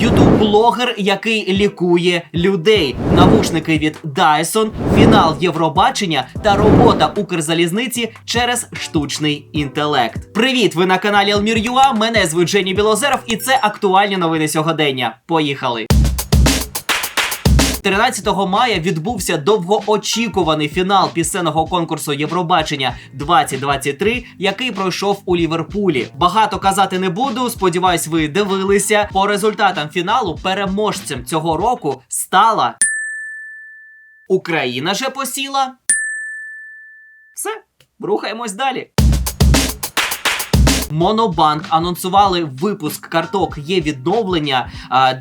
Ютуб-блогер, який лікує людей, навушники від Dyson, фінал Євробачення та робота Укрзалізниці через штучний інтелект. Привіт! Ви на каналі Елмір.ua, Мене звуть Жені Білозеров, і це актуальні новини сьогодення. Поїхали! 13 мая відбувся довгоочікуваний фінал пісенного конкурсу Євробачення 2023, який пройшов у Ліверпулі. Багато казати не буду. Сподіваюсь, ви дивилися. По результатам фіналу переможцем цього року стала Україна же посіла. Все, рухаємось далі. Монобанк анонсували випуск карток є відновлення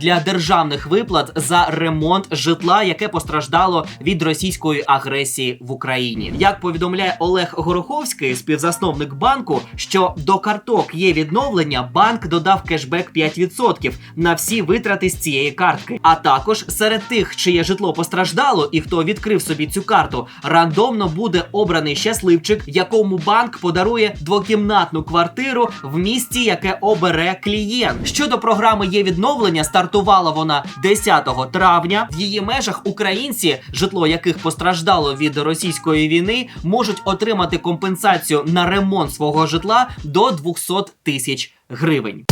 для державних виплат за ремонт житла, яке постраждало від російської агресії в Україні. Як повідомляє Олег Гороховський, співзасновник банку, що до карток є відновлення, банк додав кешбек 5% на всі витрати з цієї картки. А також серед тих, чиє житло постраждало, і хто відкрив собі цю карту, рандомно буде обраний щасливчик, якому банк подарує двокімнатну квартиру в місті, яке обере клієнт. Щодо програми є відновлення, стартувала вона 10 травня. В її межах українці, житло яких постраждало від російської війни, можуть отримати компенсацію на ремонт свого житла до 200 тисяч гривень.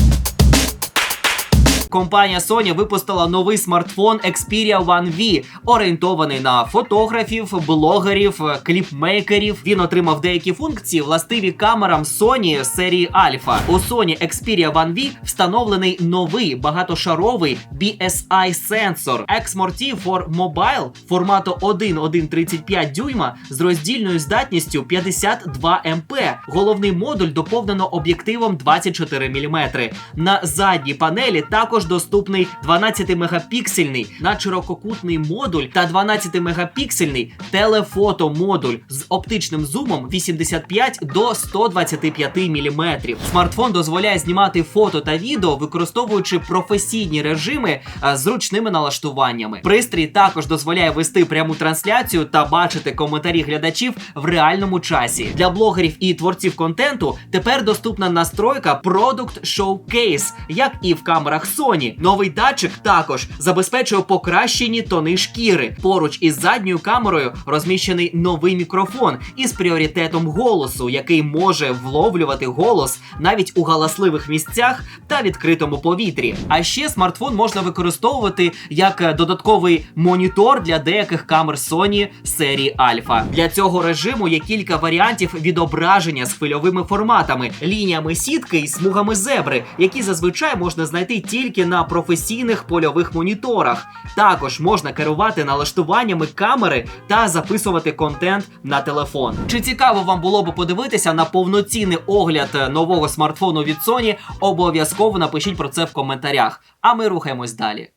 Компанія Sony випустила новий смартфон Xperia One V, орієнтований на фотографів, блогерів, кліпмейкерів. Він отримав деякі функції, властиві камерам Sony серії Alpha. У Sony Xperia One V встановлений новий багатошаровий BSI сенсор XMORT for Mobile формату 1,135 дюйма з роздільною здатністю 52 МП. Головний модуль доповнено об'єктивом 24 мм. На задній панелі також доступний 12-мегапіксельний надширококутний модуль та 12-мегапіксельний телефотомодуль з оптичним зумом 85 до 125 мм. Смартфон дозволяє знімати фото та відео, використовуючи професійні режими з зручними налаштуваннями. Пристрій також дозволяє вести пряму трансляцію та бачити коментарі глядачів в реальному часі. Для блогерів і творців контенту тепер доступна настройка Product Showcase, як і в камерах Sony. Новий датчик також забезпечує покращені тони шкіри. Поруч із задньою камерою розміщений новий мікрофон із пріоритетом голосу, який може вловлювати голос навіть у галасливих місцях та відкритому повітрі. А ще смартфон можна використовувати як е, додатковий монітор для деяких камер Sony серії Alpha. Для цього режиму є кілька варіантів відображення з хвильовими форматами, лініями сітки і смугами зебри, які зазвичай можна знайти тільки на професійних польових моніторах. Також можна керувати налаштуваннями камери та записувати контент на телефон. Чи цікаво вам було б подивитися на повноцінний огляд нового смартфону від Sony? Обов'язково напишіть про це в коментарях. А ми рухаємось далі.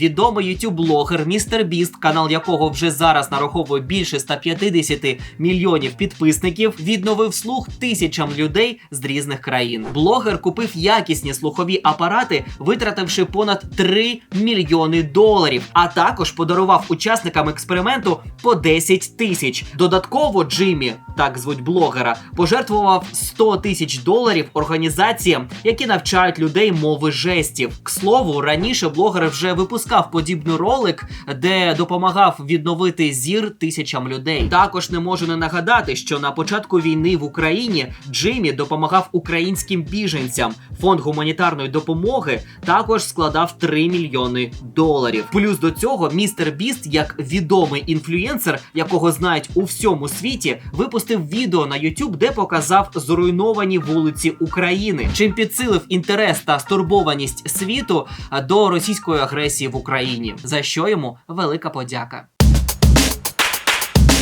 Відомий ютуб-блогер Містер Біст, канал якого вже зараз нараховує більше 150 мільйонів підписників, відновив слух тисячам людей з різних країн. Блогер купив якісні слухові апарати, витративши понад 3 мільйони доларів, а також подарував учасникам експерименту по 10 тисяч. Додатково Джиммі, так звуть блогера, пожертвував 100 тисяч доларів організаціям, які навчають людей мови жестів. К слову, раніше блогер вже випускав подібний ролик, де допомагав відновити зір тисячам людей. Також не можу не нагадати, що на початку війни в Україні Джиммі допомагав українським біженцям. Фонд гуманітарної допомоги також складав 3 мільйони доларів. Плюс до цього містер Біст, як відомий інфлюєнсер, якого знають у всьому світі, випустив відео на YouTube, де показав зруйновані вулиці України, чим підсилив інтерес та стурбованість світу до російської агресії в Україні, за що йому велика подяка.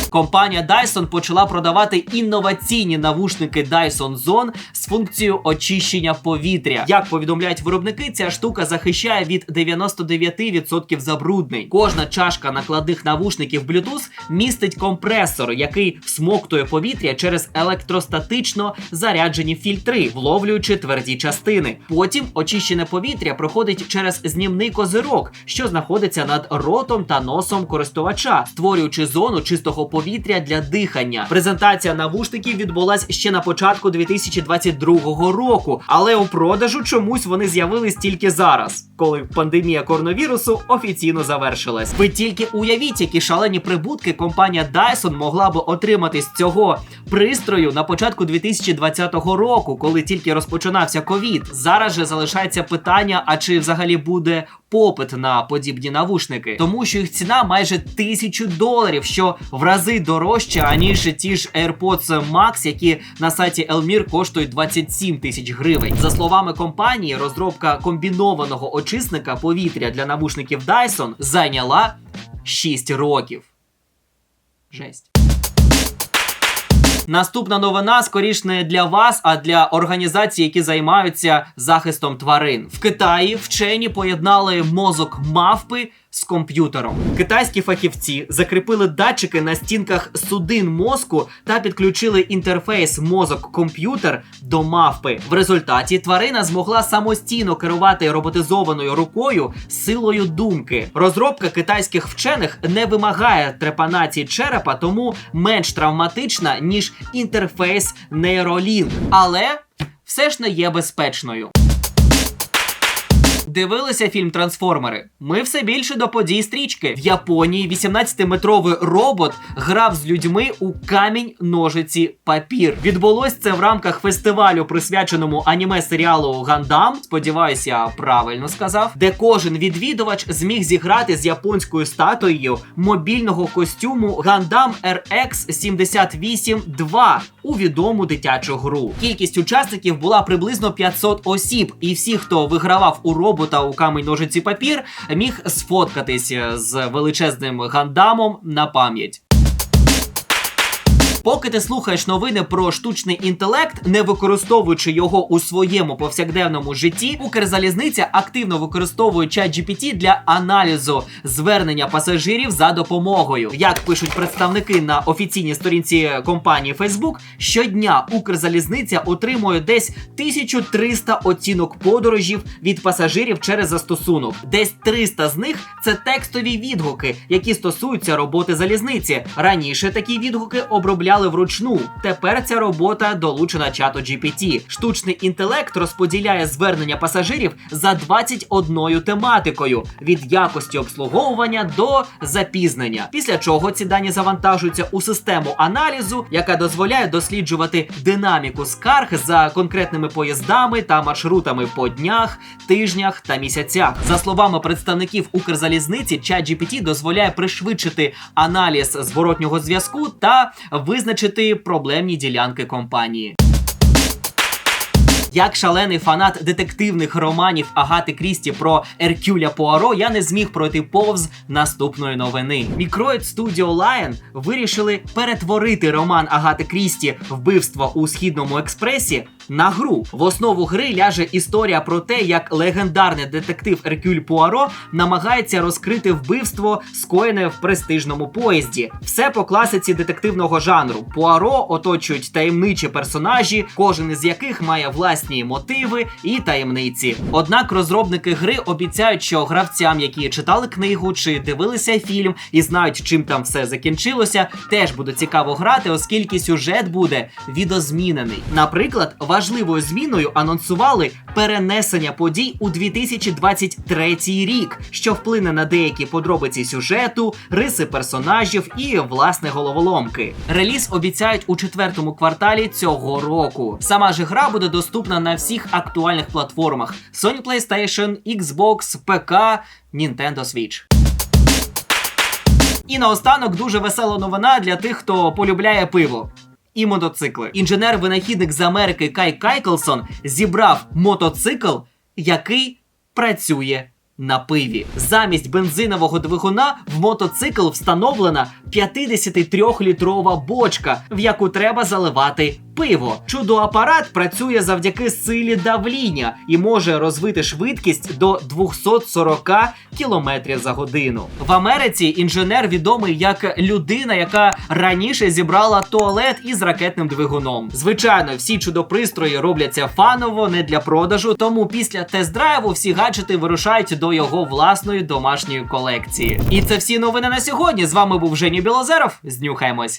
Компанія Dyson почала продавати інноваційні навушники Dyson Zone з функцією очищення повітря. Як повідомляють виробники, ця штука захищає від 99% забруднень. Кожна чашка накладних навушників Bluetooth містить компресор, який всмоктує повітря через електростатично заряджені фільтри, вловлюючи тверді частини. Потім очищене повітря проходить через знімний козирок, що знаходиться над ротом та носом користувача, створюючи зону чистого повітря повітря для дихання. Презентація навушників відбулась ще на початку 2022 року, але у продажу чомусь вони з'явились тільки зараз, коли пандемія коронавірусу офіційно завершилась. Ви тільки уявіть, які шалені прибутки компанія Dyson могла би отримати з цього пристрою на початку 2020 року, коли тільки розпочинався ковід. Зараз же залишається питання: а чи взагалі буде попит на подібні навушники, тому що їх ціна майже тисячу доларів, що в рази дорожче, аніж ті ж AirPods Max, які на сайті Elmir коштують 27 тисяч гривень. За словами компанії, розробка комбінованого очисника повітря для навушників Dyson зайняла 6 років. Жесть. Наступна новина скоріш не для вас, а для організацій, які займаються захистом тварин. В Китаї вчені поєднали мозок мавпи з комп'ютером. Китайські фахівці закріпили датчики на стінках судин мозку та підключили інтерфейс мозок-комп'ютер до мавпи. В результаті тварина змогла самостійно керувати роботизованою рукою силою думки. Розробка китайських вчених не вимагає трепанації черепа, тому менш травматична ніж інтерфейс Neuralink. але все ж не є безпечною. Дивилися фільм Трансформери. Ми все більше до подій стрічки. В Японії 18-метровий робот грав з людьми у камінь, ножиці, папір. Відбулось це в рамках фестивалю, присвяченому аніме серіалу Гандам. Сподіваюся, я правильно сказав, де кожен відвідувач зміг зіграти з японською статуєю мобільного костюму Гандам RX 78 2 у відому дитячу гру. Кількість учасників була приблизно 500 осіб, і всі, хто вигравав у робота у камінь ножиці папір, міг сфоткатись з величезним гандамом на пам'ять. Поки ти слухаєш новини про штучний інтелект, не використовуючи його у своєму повсякденному житті, Укрзалізниця активно використовує чат для аналізу звернення пасажирів за допомогою. Як пишуть представники на офіційній сторінці компанії Facebook, щодня Укрзалізниця отримує десь 1300 оцінок подорожів від пасажирів через застосунок. Десь 300 з них це текстові відгуки, які стосуються роботи залізниці. Раніше такі відгуки обробляли вручну. Тепер ця робота долучена чату GPT. Штучний інтелект розподіляє звернення пасажирів за 21 тематикою від якості обслуговування до запізнення. Після чого ці дані завантажуються у систему аналізу, яка дозволяє досліджувати динаміку скарг за конкретними поїздами та маршрутами по днях, тижнях та місяцях. За словами представників Укрзалізниці, ChatGPT дозволяє пришвидшити аналіз зворотнього зв'язку та визначити проблемні ділянки компанії. Як шалений фанат детективних романів Агати Крісті про Еркюля Пуаро, я не зміг пройти повз наступної новини. Мікроїд Studio Lion вирішили перетворити роман Агати Крісті Вбивство у східному експресі на гру. В основу гри ляже історія про те, як легендарний детектив Еркюль Пуаро намагається розкрити вбивство, скоєне в престижному поїзді. Все по класиці детективного жанру. Пуаро оточують таємничі персонажі, кожен із яких має власні мотиви і таємниці. Однак розробники гри обіцяють, що гравцям, які читали книгу чи дивилися фільм і знають, чим там все закінчилося, теж буде цікаво грати, оскільки сюжет буде відозмінений. Наприклад, важливою зміною анонсували перенесення подій у 2023 рік, що вплине на деякі подробиці сюжету, риси персонажів і власне головоломки. Реліз обіцяють у четвертому кварталі цього року. Сама ж гра буде доступна на всіх актуальних платформах: Sony PlayStation, Xbox, ПК, Nintendo Switch. І наостанок дуже весела новина для тих, хто полюбляє пиво. І мотоцикли. Інженер-винахідник з Америки Кай Кайклсон зібрав мотоцикл, який працює на пиві. Замість бензинового двигуна в мотоцикл встановлена 53-літрова бочка, в яку треба заливати пиво. Чудо-апарат працює завдяки силі давління і може розвити швидкість до 240 км за годину. В Америці інженер відомий як людина, яка раніше зібрала туалет із ракетним двигуном. Звичайно, всі чудопристрої робляться фаново, не для продажу. Тому після тест-драйву всі гаджети вирушають до його власної домашньої колекції. І це всі новини на сьогодні. З вами був Женя Білозеров. Знюхаємось.